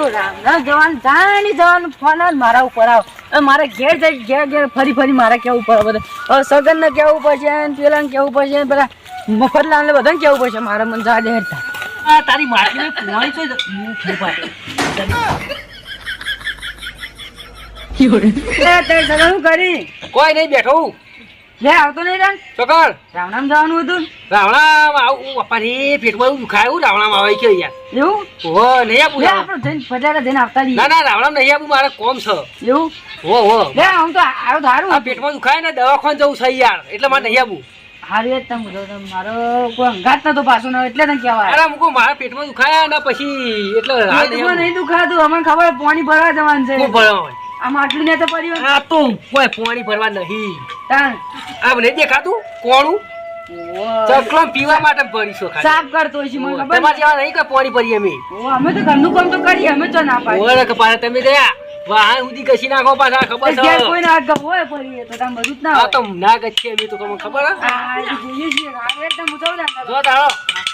પેલું રામના જવાનું જાણી જવાનું ફોન મારા ઉપર આવ. મારે ઘેર જઈ ઘેર ઘેર ફરી ફરી મારે કેવું પડે બધે. હવે સગન કેવું પડશે ને પેલા કેવું પડશે પેલા મફતલાલ ને બધાને કેવું પડશે? મારે મન જા દે તારી. માટી પુરાણી છે હું ફૂફા એ તે સગન શું કરી? કોઈ નહીં બેઠો હું. લે આવતો નહીં રામ ચોકડ. રામનામ જવાનું હતું. રાવણામ આવું બાપાની પેટમાં એવું દુખાય એવું રાવણામાં આવે કે યાર એવું? હો નહીં આપું આપણે જઈને ફટાફટ જઈને આવતા ના ના રાવણામાં નહીં આપું મારે કોમ છે. એવું? હો હો લે આમ તો આવ્યો ધારું આ પેટમાં દુખાય ને દવાખાન જવું છે યાર એટલે મારે નહીં આપું હારી તમે મારો કોઈ અંગાત નતો પાછો ન એટલે તને કહેવાય અરે મૂકો મારા પેટમાં દુખાયા ને પછી એટલે હાલ નહીં દુખાતું અમને ખબર પાણી ભરવા જવાનું છે. ખૂબ ભણવા માટલું ને તો પડ્યું આ તો કોઈ પાણી ભરવા નહીં. તાણ. આ મને દેખાતું? કોણું? ચકલો પીવા માટે ભરી છો સાફ કરતો છે મને ખબર તમારે જેવા નહીં કે પાણી ભરીએ અમે. અમે તો ઘરનું કામ તો કરીએ અમે તો ના પાડી ઓળખ પાછા તમે ગયા વાહન સુધી કશી નાખો પાછા ખબર છે? કોઈ ના ગમો હોય પડીએ તો તમે બધું જ ના આ તો ના ગચ્છી અમે તો તમને ખબર હે? આ આ જો તારો. આ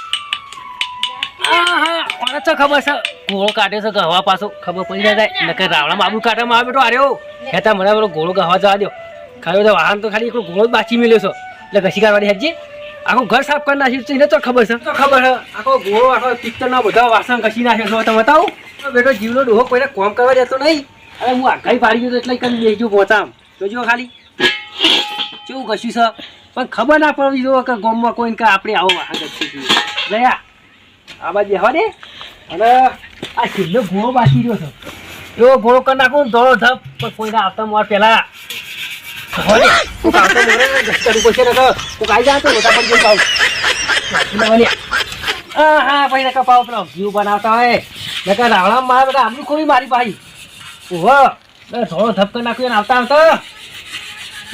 મને તો ખબર છે ગોળો કાઢે છે ગહવા પાછો ખબર પડી જાય નકર રાવણા બાબુ કાઢવામાં આવે બેટો આર્યો હેતા મને પેલો ગોળો ગવા જવા દો ખાલી તો વાહન તો ખાલી એકલો ગોળો જ બાચી મેલ્યો છો. એટલે ઘસી કાઢવાની હજી આખું ઘર સાફ કરી નાખ્યું એને તો ખબર છે. તો ખબર છે. આખો ગોળો આખો પિત્તળના બધા વાસણ ઘસી નાખ્યો છો તમે બતાવું. બેટો જીવનો ડોહો કોઈને કોમ કરવા દેતો નહીં. અરે હું આઘાઈ પાડી ગયો એટલે કરી બેસજો પહોંચામ જોજો ખાલી. કેવું ઘસ્યું છે? પણ ખબર ના પડવી જો કે ગામમાં કોઈને કે આપણે આવો વાહન ઘસી આ બાજુ બેહવા દે અને આ છેલ્લો ઘોડો બાકી રહ્યો છે. એવો ઘોડો કરી નાખું ને ધોળો ધપ પણ કોઈને આવતા માર આવતો મોરે ને ને ભાઈ ઓહો ને ધોળો ધપ કરી નાખ્યું ને આવતા આવતા.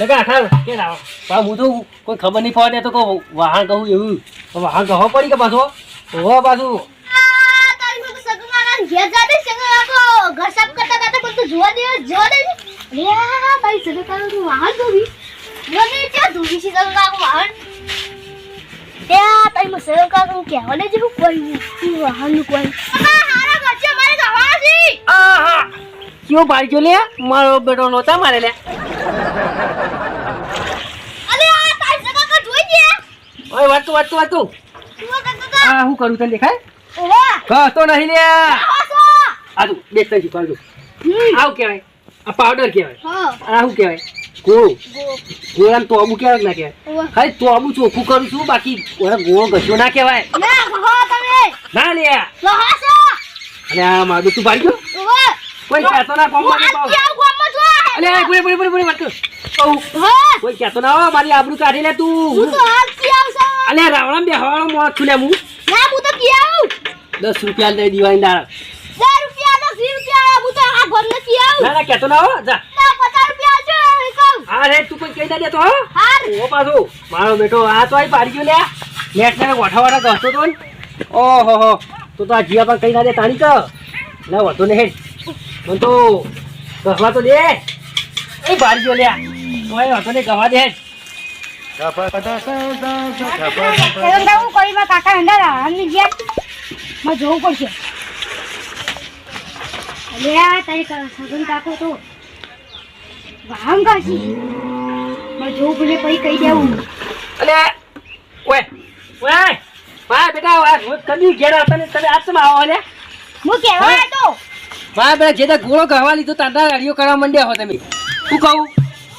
નકા આખા કે રાવ હું તો કોઈ ખબર નહીં પડે તો કહું વાહન કહું એવું. વાહન કહો પડી કે પાછો? ઓહો બાજુ. ઘેર સાફ કરતા કરતા બધું જોવા દે જોવા દે લે આ તારી સગમાના તું વાહન ધોવી. મને ક્યાં ધોવી છે સગમાના નું વાહન. આ તારી સગમાના નું કહેવા દે જેવું કોઈ તું વાહનનું કોઈ આ હારા ગચ્ચે મારે જવા છે. આહા. કયો ભાઈ જો લે મારો બેટો નહોતા મારે લે. અરે આ તારી સગમાના જોઈ દે ઓય વાતું વાતું વાતું. તું આ હું કરું તને દેખાય? ઓવા કહતો નહીં લે. આજુ બે તું તઈ કરું આવું કહેવાય? આ પાવડર કહેવાય. હા. આ શું કહેવાય? ગોળું. ગોળાને તોબું કહેવાય કેવાય ના કહેવાય. ખાલી તોબું ચોખ્ખું કરું છું બાકી ગોળો ઘસ્યો ના કહેવાય. ના કહો તમે. ના લે. અને આ મારું તું ગયો? કોઈ કહેતો ના કોમ હું અલે પૂરી પૂરી પૂરી પૂરી વાત કર કોઈ કહેતો ના હો મારી આબરૂ કાઢી લે હું તું તો અલે રાવણ બેહવાળો મોત છું લે હું. હું તો દસ રૂપિયા દઈ દિવાળી દાળ દસ રૂપિયા વીસ રૂપિયા હું તો આ ઘર નથી આવું. ના ના કહેતો ના હો જા. પચાસ રૂપિયા છે કહું. હા રે તું કોઈ કહી ના દેતો હો. ઓ પાછું. મારો બેટો આ તો આઈ પાડી ગયો લે. નેટ ને ગોઠા વાળા ઘસતો તો ને. ઓહો હો. તો તો આ જીવા પણ કઈ ના દે તાણી કર ના વધુ ને હેડ. મને તો ઘસવા તો દે. એ પાડી ગયો લે. ઓય વધુ ને ગવા દે હેડ. એવંદા હું કરી માં કાકા હંડા આમની જેમ માં જવું પડશે. અલ્યા તારી સગન કાકો તો. વાહન કાશી માં જવું પડે પછી કહી દેવું. અલે ઓય ઓય વાહ બેટા વાહ કદી ઘેર આવતા તમે આજ આવો લે હું કહેવા તો. વાહ બેટા જે તે ગોળો કહેવા લીધો તાંડા અડીઓ કરવા માંડ્યા હો તમે. શું કહું?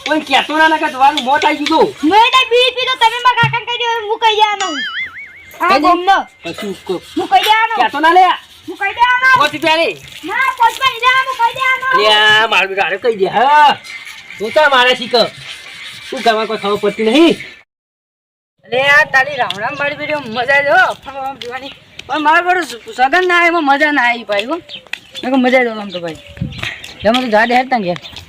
કોઈ કહેતો ના ના કે તમારું મોત આવી ગયું. મેં તો બી પીધો તમે મારા કાકા કહી દેવું હું કહી દેવાનો. આ દે. ગોમનો. કશું કો- હું કહી દેવાનો. કહેતો ના લે? હું કહી દેવાનો. મોતી પ્યારી. ના પચપન દેવાનો કહી દેવાનો. અલ્યા મારું બેટા હારે કહી દે. હા. તું તો મારે શીખ. શું કરવા કોઈ ખબર પડતી નહીં? અરે આ તારી વીડિયો મજા જ ફરવા પીવાની. પણ મારા પર સગન ના આવે મજા ના આવી ભાઈ હો. મજા જ આમ તો ભાઈ. એમાં તો હેરતા ઘેર કાકા કાકા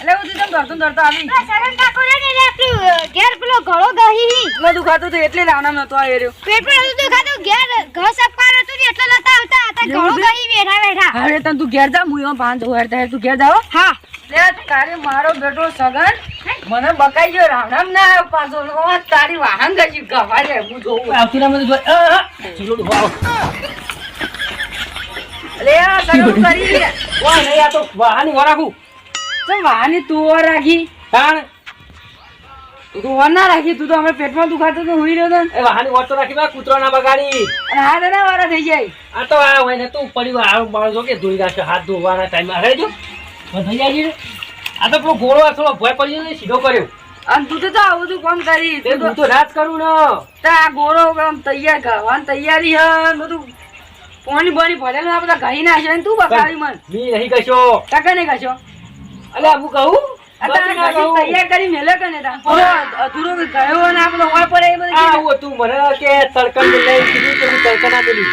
એટલે હું તું ધરતો ધરતો આવી. આ સરન કાકો રે ને આપણું ઘેર પેલો ઘણો ગહી મે દુખાતો તો એટલે રાવણામ નતો આવી રહ્યો પેટ પર હતું દુખાતો ઘેર ઘસ સપકાર હતું ને એટલે લતા આવતા. હતા ઘળો ગહી બેઠા બેઠા હવે તને તું ઘેર જા હું એમાં પાંચ હજાર હેરતા તું ઘેર જાવ હા. લે તારે મારો બેટો સગન મને બકાઈ ગયો. રાવણામ ના આવ્યો પાછો તારી વાહન ગજી ગવા જાય હું જોઉં. આવતી ના મને જોઈ આ, આ, ચીલો ડોહો આ સગન કરી લે. વાહ નહીં આ તો વાહની વરાખું ચમ વાની તું ઓર રાખી. તાણ. તું તો ઓર ના રાખી તું તો અમે પેટમાં દુખાતો તો હુઈ રહ્યો એ વાહની વર તો રાખી બા કૂતરો ના બગાડી. અને હાથ એના વાળા થઈ જાય. આ તો આ હોય ને તું પડ્યું આ બાળ કે ધોઈ નાખ્યો હાથ ધોવાના ટાઈમ અરે જો થઈ જાય આ તો પેલો ગોળો આ થોડો ભય પડી ગયો સીધો કર્યો. અને તું તો તો આવું બધું કામ કરી. તું તો રાત કરું ને. તો આ ગોળો આમ તૈયાર કરવાની તૈયારી હે બધું પાણી બાણી ભરેલું આ બધા ઘઈ નાખે ને તું બગાડી મન. મી નહીં કશો કઈ ને કશો અલ્યા હું કહું? આ તારે નથી ના ઘી કહું. તૈયાર કરી મેલે કે ને તા? ઓલો અધૂરો ગયો ને આપણો હોય પડે એ બધું આવું હતું મને કે તડકણ લઈ કીધું કે હું તડકણ ના પેલી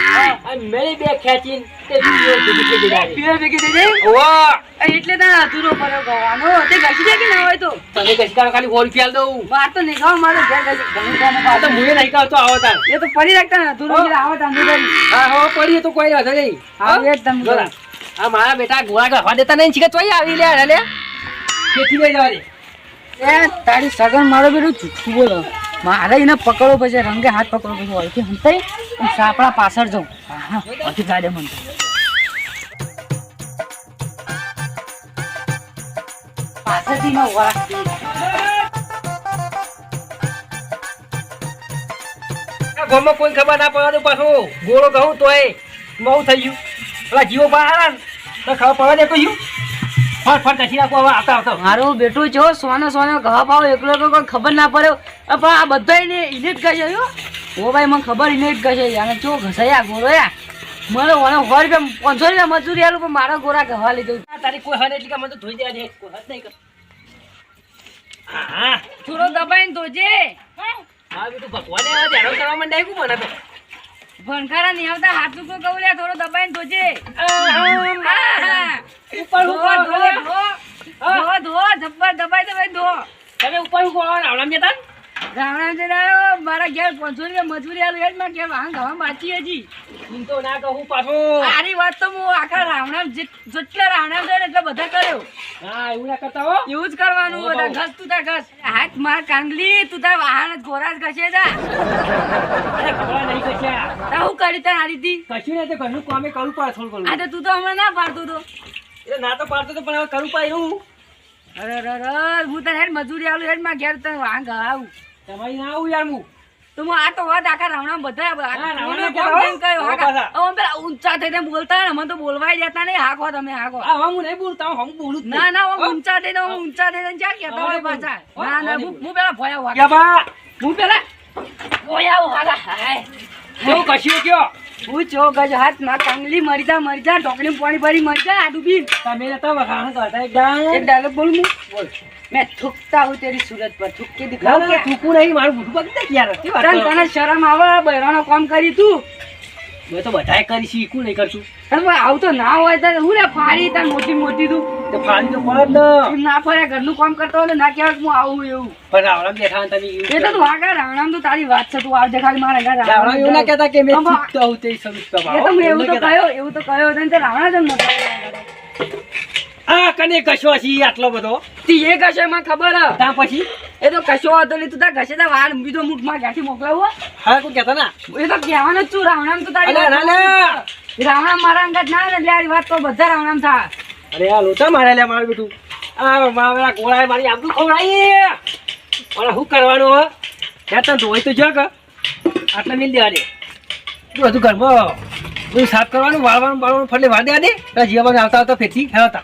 બે ખેંચીને તે બીજો ભેગી થઈ ગઈ ડાળી. પીવે ભેગી થઈ જાય ઓવા! એટલે તારે અધૂરો પડ્યો ગવાનો. તે ઘસી દે કે ના હોય તો? ખાલી સો ખ્યાલ દઉં. માર તો નહીં ખાવ મારે ઘેર ઘસી ઘણું તો મુએ નહીં આવો તાર. એ તો પડી રાખતા અધૂરો આવે હા હો પડી તો કોઈ વાત નહીં. હા, એ તમને. આ મારા બેટા ગોળા ગળવા દેતા નહીં છે તોય આવી લે લે. ખેતી લઈ જવા એ તારી સગન મારો બેટું જુઠ્ઠું બોલો. મારે એને પકડો પછી રંગે હાથ પકડો પછી ઓળખી હંતાઈ હું સાપડા પાછળ જાઉં. હા હા ઓળખી ગાડે મન પાછળથી આ કોઈ ખબર ના પડે પાછું. ગોળો કહું તોય. બહુ થઈ ગયું. પેલા જીવો બહાર તો ખબર પડે કોઈ કહ્યું ફટ ફટ કશી નાખો હવે આવતા આવતા. મારો બેટો જો સોનો સોનો ઘા પાવ એકલો એકલો કોઈ ખબર ના પડે. પણ આ બધા એને એને જ કહે ઓ ભાઈ મને ખબર એને જ કહે અને ચો ઘસાયા ગોળો યા. મને ઓને સો રૂપિયા પાંચસો રૂપિયા મજૂરી આલું પણ મારા ગોરા ગવા લીધું. તારી કોઈ હન એટલે કે મને તો ધોઈ દેવા દે. કોઈ હદ નહીં કર હા. થોડો દબાઈને ધોજે. હા બધું ભગવાને હવે કરવા માંડ્યા મને તો ભણકારા નહીં આવતા. હાથ ટૂંકો કહું લે થોડો દબાઈને ધોજે. ઉપર ઉપર ધો ધો ધો ધો જબ્બર દબાઈ દબાઈ ધો. તમે ઉપર ઉપર આવડા જતા રાવણા જરા મારા ઘેર પાંચસો રૂપિયા મજૂરી આલું એ જ માં કે વાહન ગવા બાકી હજી. હું તો ના કહું પાછો. આરી વાત તો હું આખા રાવણા જેટલા રાવણા છે એટલે બધા કર્યો. હા એવું ના કરતા હો. એવું જ કરવાનું બધા ઘસ તું તા ઘસ. હાથ માર કાંગલી તું તા વાહન ઘોરા જ ઘસે નહીં તા હું કરી તાર હારી દી. કશું નહીં તો ઘરનું કામે પડે થોડું આ તો તું તો હમણાં ના પાડતો તો. એટલે ના તો પાડતો તો પણ હવે કરવું પડે અરે અરે હું તને હેડ મજૂરી આવું હેડમાં ઘેર તને વાહન ગવાવું તમારી ના આવું યાર હું તો આ તો વાત આખા રાવણા બધા હા, પેલા ઊંચા થઈને બોલતા ને મને તો બોલવાય જતા નહીં. હાકો તમે હાકો. હવે હું નહીં બોલતા હું બોલું ના ના હું. ઊંચા થઈને હું ઊંચા થઈને ક્યાં કહેતા હોય પાછા? ના ના હું હું પેલા ભયા વાગે હું પેલા ભોયા વાગા હાય. કેવું કશું કયો? હું ચો ગજ હાથમાં કાંગલી મરી જા મરી જા ઢોકળી પાણી ભરી મરી જા આડુ બી તમે નતા વખાણ કરતા એક ડાયલ એક ડાયલોગ બોલ મુ બોલ. મેં થૂકતા હું તેરી સુરત પર થૂકી દિખાવ કે? થૂકું નહીં મારું બુઢું બગતા ક્યાં નથી વાત તને શરમ આવે બૈરાનો કામ કરી તું. મેં તો બધાય કરી શીખું નહીં કરશું. પણ આવું ના હોય તો હું ને ફાડી તાર મોટી મોટી તું. તો ફાળી તો પડે ને ના ફરે ઘરનું કામ કરતો હોય ના કહેવાય હું આવું એવું. પણ રાવણા બેઠા ને એ તો તું આગળ રાવણામ તો તારી વાત છે તું આવ દેખાડી મારા ઘર રાવણા એવું ના કહેતા કે મેં આમાં- હું તે સમજ એ તો એવું તો કહ્યો એવું તો કહ્યો તને તે રાવણા જ આ કને કશો છી આટલો બધો? તી એ કશે મને ખબર હે. પછી? એ તો કશો હતો નહીં તું તા ઘસે તા વાર બીજો મુખમાં ક્યાંથી મોકલાવો હા. કોઈ કહેતા ના? એ તો કહેવાનું છું રાવણામ તો તારી ના, ના. રાવણા મારા અંગત ના લે વાત તો બધા રાવણામ થાય. અરે આ લોચા મારે લે મારું બેઠું આ મારા ગોળાએ મારી આબરૂ ખવડાવી. પણ શું કરવાનું હવે? ત્યાં તને ધોઈ તો જગ આટલા મિલ દેવા દે. તું બધું ઘરમાં બધું સાફ કરવાનું, વાળવાનું, બાળવાનું ફરલે વાળ દેવા દે. જીવવાનું આવતા આવતા ફેરથી ખેવાતા